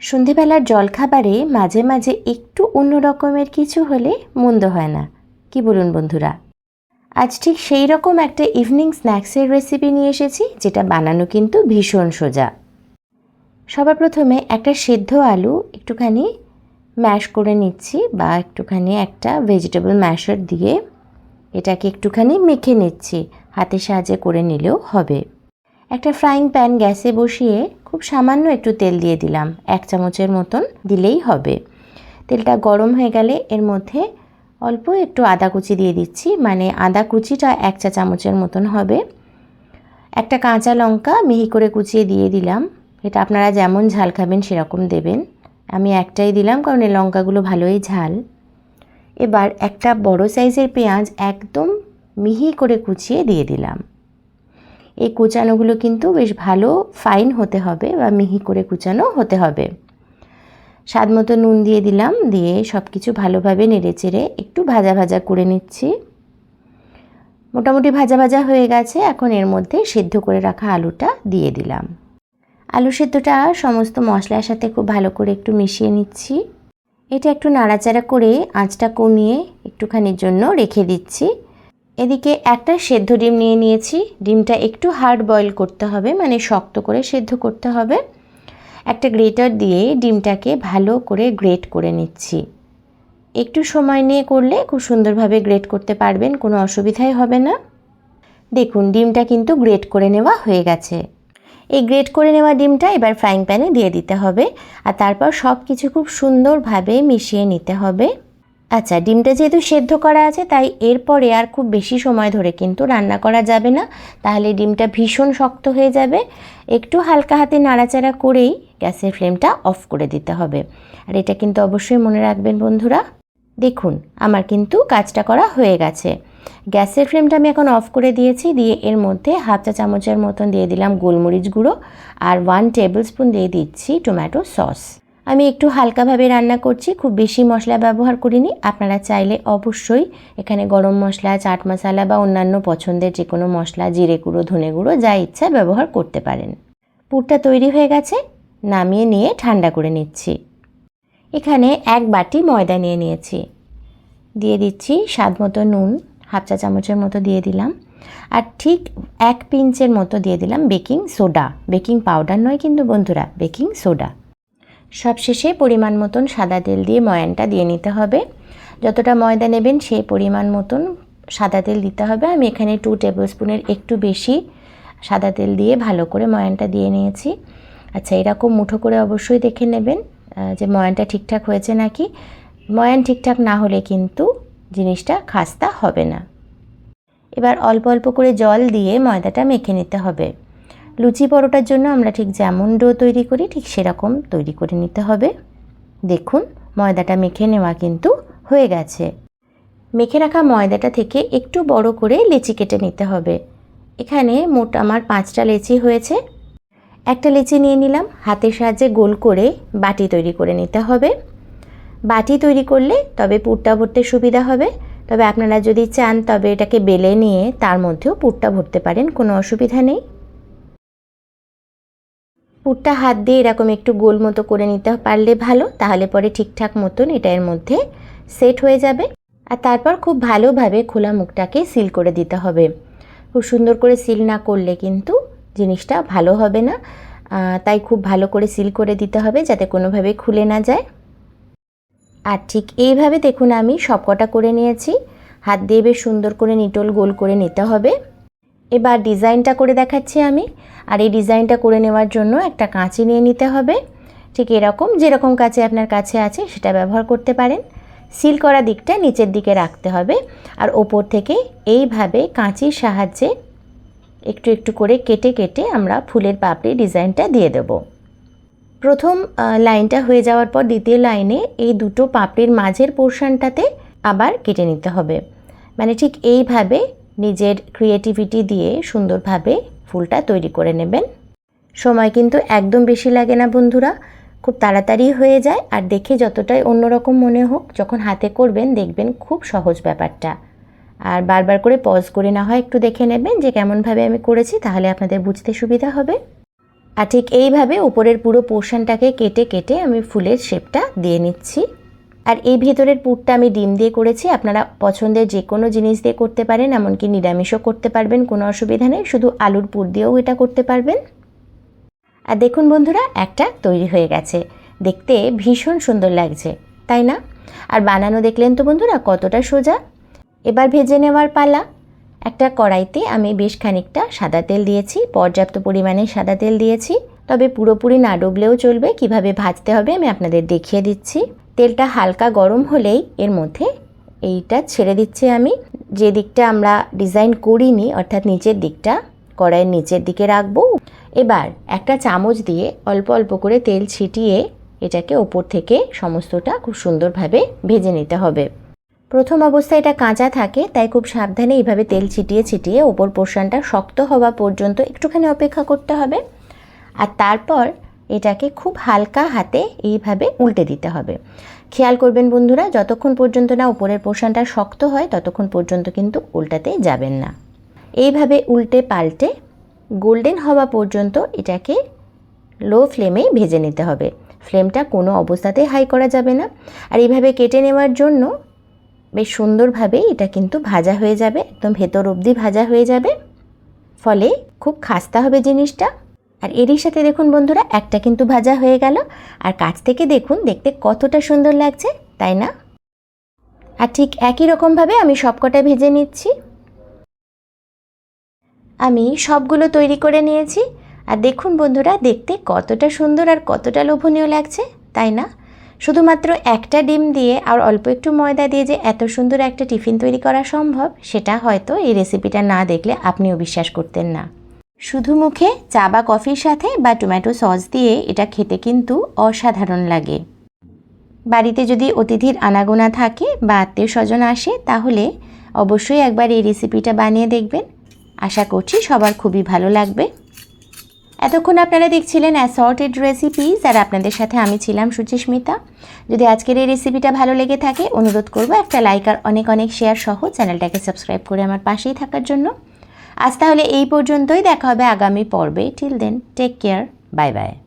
সন্ধেবেলার জলখাবারে মাঝে মাঝে একটু অন্য রকমের কিছু হলে মন্দ হয় না। কি বলুন বন্ধুরা? আজ ঠিক সেই রকম একটা ইভিনিং স্ন্যাক্সের রেসিপি নিয়ে এসেছি, যেটা বানানো কিন্তু ভীষণ সোজা। সবার প্রথমে একটা সেদ্ধ আলু একটুখানি ম্যাশ করে নিচ্ছি বা একটুখানি একটা ভেজিটেবল ম্যাশার দিয়ে এটাকে একটুখানি মেখে নিচ্ছি। হাতের সাহায্যে করে নিলেও হবে। একটা ফ্রাইং প্যান গ্যাসে বসিয়ে খুব সামান্য একটু তেল দিয়ে দিলাম। এক চামচের মতন দিলেই হবে। তেলটা গরম হয়ে গেলে এর মধ্যে অল্প একটু আদা কুচি দিয়ে দিচ্ছি। মানে আদা কুচিটা এক চা চামচের মতন হবে। একটা কাঁচা লঙ্কা মিহি করে কুচিয়ে দিয়ে দিলাম। এটা আপনারা যেমন ঝাল খাবেন সেরকম দেবেন। আমি একটাই দিলাম কারণ এই লঙ্কাগুলো ভালোই ঝাল। এবার একটা বড় সাইজের পেঁয়াজ একদম মিহি করে কুচিয়ে দিয়ে দিলাম। এই কুচানোগুলো কিন্তু বেশ ভালো ফাইন হতে হবে বা মিহি করে কুচানো হতে হবে। স্বাদ মতো নুন দিয়ে দিলাম, দিয়ে সব কিছু ভালোভাবে নেড়ে চেড়ে একটু ভাজা ভাজা করে নিচ্ছি। মোটামুটি ভাজা ভাজা হয়ে গেছে, এখন এর মধ্যে সেদ্ধ করে রাখা আলুটা দিয়ে দিলাম। আলু সেদ্ধটা সমস্ত মশলার সাথে খুব ভালো করে একটু মিশিয়ে নিচ্ছি। এটা একটু নাড়াচাড়া করে আঁচটা কমিয়ে একটুখানির জন্য রেখে দিচ্ছি। এদিকে একটা সেদ্ধ ডিম নিয়ে নিয়েছি। ডিমটা একটু হার্ড বয়েল করতে হবে মানে শক্ত করে সেদ্ধ করতে হবে। একটা গ্রেটার দিয়ে ডিমটাকে ভালো করে গ্রেট করে নিচ্ছি। একটু সময় নিয়ে করলে খুব সুন্দরভাবে গ্রেট করতে পারবেন, কোনো অসুবিধাই হবে না। দেখুন, ডিমটা কিন্তু গ্রেট করে নেওয়া হয়ে গেছে। এই গ্রেট করে নেওয়া ডিমটা এবার ফ্রাইং প্যানে দিয়ে দিতে হবে। আর তারপর সব কিছু খুব সুন্দরভাবে মিশিয়ে নিতে হবে। আচ্ছা ডিমটা যেহেতু সেদ্ধ করা আছে, তাই এরপরে আর খুব বেশি সময় ধরে কিন্তু রান্না করা যাবে না। তাহলে ডিমটা ভীষণ শক্ত হয়ে যাবে। একটু হালকা হাতে নাড়াচাড়া করেই গ্যাসের ফ্লেমটা অফ করে দিতে হবে। আর এটা কিন্তু অবশ্যই মনে রাখবেন বন্ধুরা। দেখুন, আমার কিন্তু কাজটা করা হয়ে গেছে। গ্যাসের ফ্লেমটা আমি এখন অফ করে দিয়েছি, দিয়ে এর মধ্যে হাফ চা চামচের মতন দিয়ে দিলাম গোলমরিচ গুঁড়ো আর ওয়ান টেবিল স্পুন দিয়ে দিচ্ছি টমেটো সস আমি একটু হালকাভাবে রান্না করছি, খুব বেশি মশলা ব্যবহার করিনি। আপনারা চাইলে অবশ্যই এখানে গরম মশলা, চাট মশলা বা অন্যান্য পছন্দের যে কোনো মশলা, জিরে গুঁড়ো, ধনে গুঁড়ো, যা ইচ্ছা ব্যবহার করতে পারেন। পুরটা তৈরি হয়ে গেছে, নামিয়ে নিয়ে ঠান্ডা করে নিচ্ছি। এখানে এক বাটি ময়দা নিয়ে নিয়েছি। দিয়ে দিচ্ছি স্বাদ মতো নুন, হাফ চা চামচের মতো দিয়ে দিলাম। আর ঠিক এক পিঞ্চের মতো দিয়ে দিলাম বেকিং সোডা। বেকিং পাউডার নয় কিন্তু বন্ধুরা, বেকিং সোডা। সবশেষে পরিমাণ মতন সাদা তেল দিয়ে ময়ানটা দিয়ে নিতে হবে। যতটা ময়দা নেবেন সেই পরিমাণ মতন সাদা তেল দিতে হবে। আমি এখানে টু টেবিল স্পুনের একটু বেশি সাদা তেল দিয়ে ভালো করে ময়ানটা দিয়ে নিয়েছি। আচ্ছা এরকম মুঠো করে অবশ্যই দেখে নেবেন যে ময়ানটা ঠিকঠাক হয়েছে নাকি। ময়ান ঠিকঠাক না হলে কিন্তু জিনিসটা খাস্তা হবে না। এবার অল্প অল্প করে জল দিয়ে ময়দাটা মেখে নিতে হবে। লুচি পরোটার জন্য আমরা ঠিক যেমন ডো তৈরি করি, ঠিক সেরকম তৈরি করে নিতে হবে। দেখুন, ময়দাটা মেখে নেওয়া কিন্তু হয়ে গেছে। মেখে রাখা ময়দাটা থেকে একটু বড় করে লেচি কেটে নিতে হবে। এখানে মোট আমার পাঁচটা লেচি হয়েছে। একটা লেচি নিয়ে নিলাম, হাতের সাহায্যে গোল করে বাটি তৈরি করে নিতে হবে। বাটি তৈরি করলে তবে পুরটা ভরতে সুবিধা হবে। তবে আপনারা যদি চান তবে এটাকে বেলে নিয়ে তার মধ্যেও পুরটা ভরতে পারেন, কোনো অসুবিধা নেই। পুরটা হাত দিয়ে এরকম একটু গোল মতো করে নিতে পারলে ভালো, তাহলে পরে ঠিকঠাক মতন এটা এর মধ্যে সেট হয়ে যাবে। আর তারপর খুব ভালোভাবে খোলা মুখটাকে সিল করে দিতে হবে। খুব সুন্দর করে সিল না করলে কিন্তু জিনিসটা ভালো হবে না। তাই খুব ভালো করে সিল করে দিতে হবে যাতে কোনোভাবে খুলে না যায়। আর ঠিক এইভাবে দেখুন আমি সবকটা করে নিয়েছি। হাত দিয়ে বেশ সুন্দর করে নিটল গোল করে নিতে হবে। এবার ডিজাইনটা করে দেখাচ্ছি আমি। আর এই ডিজাইনটা করে নেওয়ার জন্য একটা কাঁচি নিয়ে নিতে হবে। ঠিক এরকম যেরকম কাঁচি আপনার কাছে আছে সেটা ব্যবহার করতে পারেন। সিল করা দিকটা নিচের দিকে রাখতে হবে। আর ওপর থেকে এইভাবে কাঁচির সাহায্যে একটু একটু করে কেটে কেটে আমরা ফুলের পাপড়ি ডিজাইনটা দিয়ে দেব। প্রথম লাইনটা হয়ে যাওয়ার পর দ্বিতীয় লাইনে এই দুটো পাপড়ির মাঝের পোর্শনটাতে আবার কেটে নিতে হবে। মানে ঠিক এইভাবে নিজের ক্রিয়েটিভিটি দিয়ে সুন্দরভাবে ফুলটা তৈরি করে নেবেন। সময় কিন্তু একদম বেশি লাগে না বন্ধুরা, খুব তাড়াতাড়ি হয়ে যায় আর দেখে যতটাই অন্যরকম মনে হোক, যখন হাতে করবেন দেখবেন খুব সহজ ব্যাপারটা। আর বারবার করে পজ করে না হয়, একটু দেখে নেবেন যে কেমনভাবে আমি করেছি, তাহলে আপনাদের বুঝতে সুবিধা হবে। আর ঠিক এইভাবে উপরের পুরো পোর্শনটাকে কেটে কেটে আমি ফুলের শেপটা দিয়ে নিচ্ছি। আর এই ভেতরের পুরটা আমি ডিম দিয়ে করেছি। আপনারা পছন্দের যে কোনো জিনিস দিয়ে করতে পারেন, এমনকি নিরামিষও করতে পারবেন, কোনো অসুবিধা নেই। শুধু আলুর পুর দিয়েও এটা করতে পারবেন। আর দেখুন বন্ধুরা, একটা তৈরি হয়ে গেছে। দেখতে ভীষণ সুন্দর লাগছে, তাই না? আর বানানো দেখলেন তো বন্ধুরা, কতটা সোজা। এবার ভেজে নেওয়ার পালা। একটা কড়াইতে আমি বেশ খানিকটা সাদা তেল দিয়েছি, পর্যাপ্ত পরিমাণে সাদা তেল দিয়েছি। তবে পুরোপুরি না ডুবলেও চলবে, কীভাবে ভাজতে হবে আমি আপনাদের দেখিয়ে দিচ্ছি। তেলটা হালকা গরম হলেই এর মধ্যে এইটা ছেড়ে দিচ্ছি আমি। যে দিকটা আমরা ডিজাইন করিনি, অর্থাৎ নিচের দিকটা কড়াইয়ের নিচের দিকে রাখব। এবার একটা চামচ দিয়ে অল্প অল্প করে তেল ছিটিয়ে এটাকে ওপর থেকে সমস্তটা খুব সুন্দরভাবে ভেজে নিতে হবে। প্রথম অবস্থায় এটা কাঁচা থাকে, তাই খুব সাবধানে এইভাবে তেল ছিটিয়ে ছিটিয়ে ওপর পোর্শনটা শক্ত হওয়া পর্যন্ত একটুখানি অপেক্ষা করতে হবে। আর তারপর এটাকে খুব হালকা হাতে এইভাবে উল্টে দিতে হবে। খেয়াল করবেন বন্ধুরা, যতক্ষণ পর্যন্ত না উপরের পোর্শনটা শক্ত হয়, ততক্ষণ পর্যন্ত কিন্তু উল্টাতে যাবেন না। এইভাবে উল্টে পাল্টে গোল্ডেন হওয়া পর্যন্ত এটাকে লো ফ্লেমে ভেজে নিতে হবে। ফ্লেমটা কোনো অবস্থাতেই হাই করা যাবে না। আর এইভাবে কেটে নেওয়ার জন্য বেশ সুন্দরভাবে এটা কিন্তু ভাজা হয়ে যাবে, একদম ভেতর অবধি ভাজা হয়ে যাবে। ফলে খুব খাস্তা হবে জিনিসটা। আর এরই সাথে দেখুন বন্ধুরা, একটা কিন্তু ভাজা হয়ে গেল। আর কাছ থেকে দেখুন, দেখতে কতটা সুন্দর লাগছে, তাই না? আর ঠিক একই রকমভাবে আমি সবকটা ভেজে নিচ্ছি। আমি সবগুলো তৈরি করে নিয়েছি। আর দেখুন বন্ধুরা, দেখতে কতটা সুন্দর আর কতটা লোভনীয় লাগছে, তাই না? শুধুমাত্র একটা ডিম দিয়ে আর অল্প একটু ময়দা দিয়ে যে এত সুন্দর একটা টিফিন তৈরি করা সম্ভব, সেটা হয়তো এই রেসিপিটা না দেখলে আপনিও বিশ্বাস করতেন না। শুধু মুখে চা বা কফির সাথে বা টমেটো সস দিয়ে এটা খেতে কিন্তু অসাধারণ লাগে। বাড়িতে যদি অতিথির আনাগোনা থাকে বা আত্মীয় স্বজন আসে, তাহলে অবশ্যই একবার এই রেসিপিটা বানিয়ে দেখবেন। আশা করছি সবার খুবই ভালো লাগবে। এতক্ষণ আপনারা দেখছিলেন অ্যাসর্টেড রেসিপিস আর আপনাদের সাথে আমি ছিলাম সুচিস্মিতা। যদি আজকের এই রেসিপিটা ভালো লেগে থাকে, অনুরোধ করব একটা লাইক আর অনেক অনেক শেয়ার সহ চ্যানেলটাকে সাবস্ক্রাইব করে আমার পাশেই থাকার জন্য। আজ তাহলে এই পর্যন্তই দেখা হবে আগামী পর্বে। Till then take care bye bye